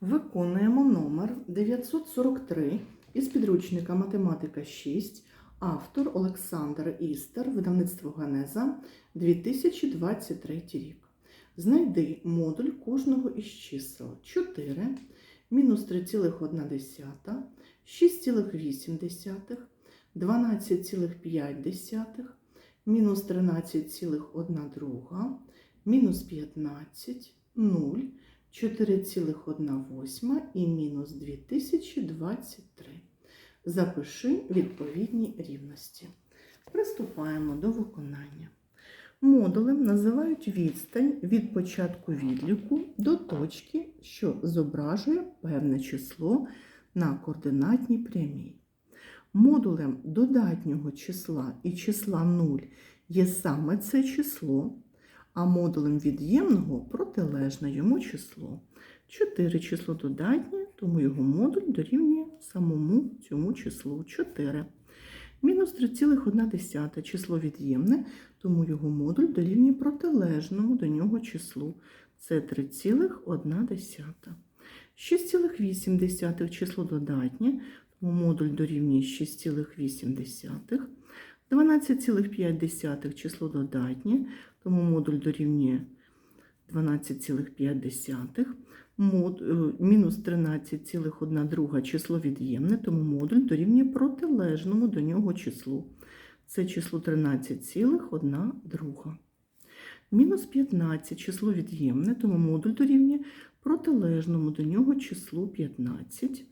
Виконуємо номер 943 із підручника Математика 6, автор Олександр Істер, видавництво Генеза, 2023 рік. Знайди модуль кожного із чисел 4, мінус 3,1, 6,8, 12,5, мінус 13,1, мінус 15, 0, 4,1 і мінус 2023. Запиши відповідні рівності. Приступаємо до виконання. Модулем називають відстань від початку відліку до точки, що зображує певне число на координатній прямій. Модулем додатнього числа і числа 0 є саме це число, а модулем від'ємного протилежне йому число. 4 число додатнє, тому його модуль дорівнює самому цьому числу 4. Мінус 3,1 число від'ємне, тому його модуль дорівнює протилежному до нього числу. Це 3,1. 6,8 число додатнє, тому модуль дорівнює 6,8. 12,5 число додатнє, тому модуль дорівнює 12,5. Мод, е, мінус 13,1 число від'ємне, тому модуль дорівнює протилежному до нього числу. Це число 13,1. Мінус 15 число від'ємне, тому модуль дорівнює протилежному до нього числу 15.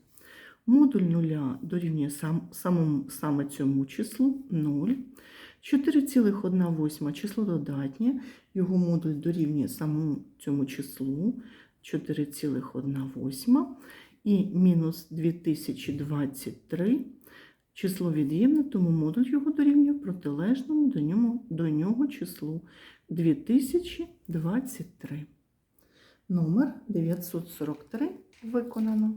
Модуль нуля дорівнює сам, самому, саме цьому числу 0. 4,1 число додатнє, його модуль дорівнює самому цьому числу 4,1. І мінус 2023 число від'ємне, тому модуль його дорівнює протилежному до нього, до нього числу 2023. Номер 943 виконано.